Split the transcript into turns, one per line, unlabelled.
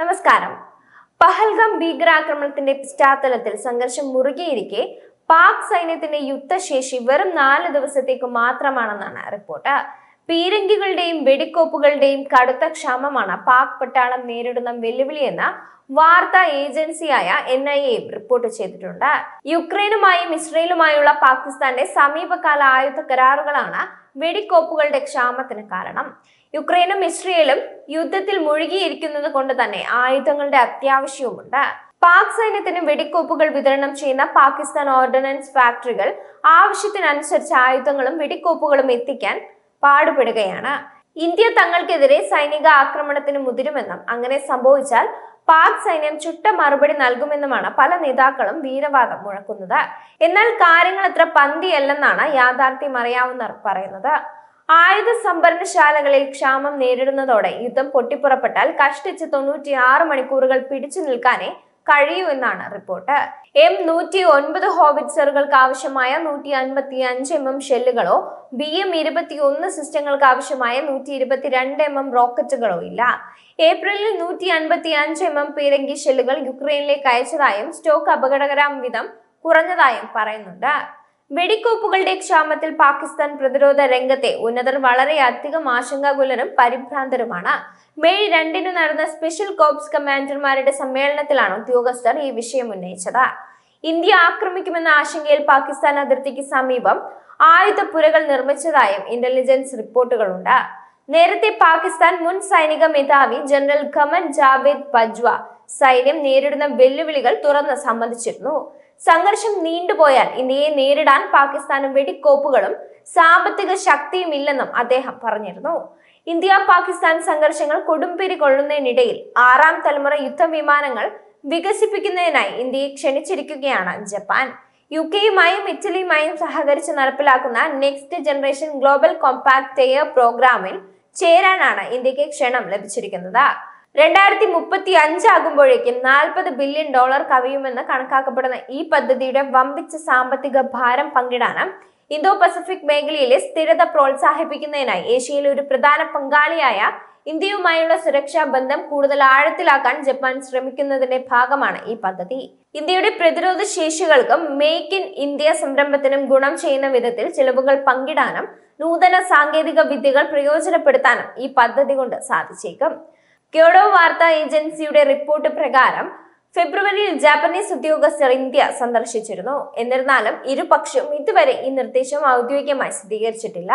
നമസ്കാരം. പഹൽഗം ഭീകരാക്രമണത്തിന്റെ പശ്ചാത്തലത്തിൽ സംഘർഷം മുറുകിയിരിക്കെ പാക് സൈന്യത്തിന്റെ യുദ്ധശേഷി വെറും നാല് ദിവസത്തേക്ക് മാത്രമാണെന്നാണ് റിപ്പോർട്ട്. പീരങ്കികളുടെയും വെടിക്കോപ്പുകളുടെയും കടുത്ത ക്ഷാമമാണ് പാക് പട്ടാളം നേരിടുന്ന വെല്ലുവിളിയെന്ന് വാർത്താ ഏജൻസിയായ എൻ ഐ എ റിപ്പോർട്ട് ചെയ്തിട്ടുണ്ട്. യുക്രൈനുമായും ഇസ്രയേലുമായുള്ള പാകിസ്ഥാന്റെ സമീപകാല ആയുധ കരാറുകളാണ് വെടിക്കോപ്പുകളുടെ ക്ഷാമത്തിന് കാരണം. യുക്രൈനും ഇസ്രയേലും യുദ്ധത്തിൽ മുഴുകിയിരിക്കുന്നത് കൊണ്ട് തന്നെ ആയുധങ്ങളുടെ അത്യാവശ്യവുമുണ്ട്. പാക് സൈന്യത്തിന് വെടിക്കോപ്പുകൾ വിതരണം ചെയ്യുന്ന പാകിസ്ഥാൻ ഓർഡിനൻസ് ഫാക്ടറികൾ ആവശ്യത്തിനനുസരിച്ച് ആയുധങ്ങളും വെടിക്കോപ്പുകളും എത്തിക്കാൻ പാടുപെടുകയാണ്. ഇന്ത്യ തങ്ങൾക്കെതിരെ സൈനിക ആക്രമണത്തിന് മുതിരുമെന്നും അങ്ങനെ സംഭവിച്ചാൽ പാക് സൈന്യം ചുട്ട മറുപടി നൽകുമെന്നുമാണ് പല നേതാക്കളും വീരവാദം മുഴക്കുന്നത്. എന്നാൽ കാര്യങ്ങൾ അത്ര പന്തിയല്ലെന്നാണ് യാഥാർത്ഥ്യം അറിയാവുന്നവർ പറയുന്നത്. ആയുധ സംഭരണശാലകളിൽ ക്ഷാമം നേരിടുന്നതോടെ യുദ്ധം പൊട്ടിപ്പുറപ്പെട്ടാൽ കഷ്ടിച്ച് തൊണ്ണൂറ്റിയാറ് മണിക്കൂറുകൾ പിടിച്ചു നിൽക്കാനേ കഴിയൂ എന്നാണ് റിപ്പോർട്ട്. എം നൂറ്റി ഒൻപത് ഹോബിറ്റ്സറുകൾക്ക് ആവശ്യമായ നൂറ്റി അൻപത്തി അഞ്ച് എം എം ഷെല്ലുകളോ ബി എം ഇരുപത്തി ഒന്ന് സിസ്റ്റങ്ങൾക്ക് ആവശ്യമായ നൂറ്റി ഇരുപത്തിരണ്ട് എം എം റോക്കറ്റുകളോ ഇല്ല. ഏപ്രിലിൽ നൂറ്റി അൻപത്തി അഞ്ച് എം എം പീരങ്കി ഷെല്ലുകൾ യുക്രൈനിലേക്ക് അയച്ചതായും സ്റ്റോക്ക് അപകടകരം വിധം കുറഞ്ഞതായും പറയുന്നുണ്ട്. വെടിക്കോപ്പുകളുടെ ക്ഷാമത്തിൽ പാകിസ്ഥാൻ പ്രതിരോധ രംഗത്തെ ഉന്നതർ വളരെയധികം ആശങ്കാകുലരും പരിഭ്രാന്തരുമാണ്. മെയ് രണ്ടിന് നടന്ന സ്പെഷ്യൽ കോപ്സ് കമാൻഡർമാരുടെ സമ്മേളനത്തിലാണ് ഉദ്യോഗസ്ഥർ ഈ വിഷയം ഉന്നയിച്ചത്. ഇന്ത്യ ആക്രമിക്കുമെന്ന ആശങ്കയിൽ പാകിസ്ഥാൻ അതിർത്തിക്ക് സമീപം ആയുധപ്പുരകൾ നിർമ്മിച്ചതായും ഇന്റലിജൻസ് റിപ്പോർട്ടുകളുണ്ട്. നേരത്തെ പാകിസ്ഥാൻ മുൻ സൈനിക മേധാവി ജനറൽ ഖമൻ ജാവേദ് ബജ്വ സൈന്യം നേരിടുന്ന വെല്ലുവിളികൾ തുറന്ന് സമ്മതിച്ചിരുന്നു. സംഘർഷം നീണ്ടുപോയാൽ ഇന്ത്യയെ നേരിടാൻ പാകിസ്ഥാന് വെടിക്കോപ്പുകളും സാമ്പത്തിക ശക്തിയും ഇല്ലെന്നും അദ്ദേഹം പറഞ്ഞിരുന്നു. ഇന്ത്യ പാകിസ്ഥാൻ സംഘർഷങ്ങൾ കൊടുമ്പിരി കൊള്ളുന്നതിനിടയിൽ ആറാം തലമുറ യുദ്ധവിമാനങ്ങൾ വികസിപ്പിക്കുന്നതിനായി ഇന്ത്യയെ ക്ഷണിച്ചിരിക്കുകയാണ് ജപ്പാൻ. യു കെയുമായും ഇറ്റലിയുമായും സഹകരിച്ച് നടപ്പിലാക്കുന്ന next generation global compact air പ്രോഗ്രാമിൽ ചേരാനാണ് ഇന്ത്യയ്ക്ക് ക്ഷണം ലഭിച്ചിരിക്കുന്നത്. രണ്ടായിരത്തി മുപ്പത്തി അഞ്ചാകുമ്പോഴേക്കും നാൽപ്പത് ബില്യൺ ഡോളർ കവിയുമെന്ന് കണക്കാക്കപ്പെടുന്ന ഈ പദ്ധതിയുടെ വമ്പിച്ച സാമ്പത്തിക ഭാരം പങ്കിടാനും ഇന്തോ പസഫിക് മേഖലയിലെ സ്ഥിരത പ്രോത്സാഹിപ്പിക്കുന്നതിനായി ഏഷ്യയിലെ ഒരു പ്രധാന പങ്കാളിയായ ഇന്ത്യയുമായുള്ള സുരക്ഷാ ബന്ധം കൂടുതൽ ആഴത്തിലാക്കാൻ ജപ്പാൻ ശ്രമിക്കുന്നതിന്റെ ഭാഗമാണ് ഈ പദ്ധതി. ഇന്ത്യയുടെ പ്രതിരോധ ശേഷികൾക്കും മേക്ക് ഇൻ ഇന്ത്യ സംരംഭത്തിനും ഗുണം ചെയ്യുന്ന വിധത്തിൽ ചിലവുകൾ പങ്കിടാനും നൂതന സാങ്കേതിക വിദ്യകൾ പ്രയോജനപ്പെടുത്താനും ഈ പദ്ധതി കൊണ്ട് സാധിച്ചേക്കും. ക്യോഡോ വാർത്താ ഏജൻസിയുടെ റിപ്പോർട്ട് പ്രകാരം ഫെബ്രുവരിയിൽ ജാപ്പനീസ് ഉദ്യോഗസ്ഥർ ഇന്ത്യ സന്ദർശിച്ചിരുന്നു. എന്നിരുന്നാലും ഇരുപക്ഷവും ഇതുവരെ ഈ നിർദ്ദേശം ഔദ്യോഗികമായി സ്ഥിരീകരിച്ചിട്ടില്ല.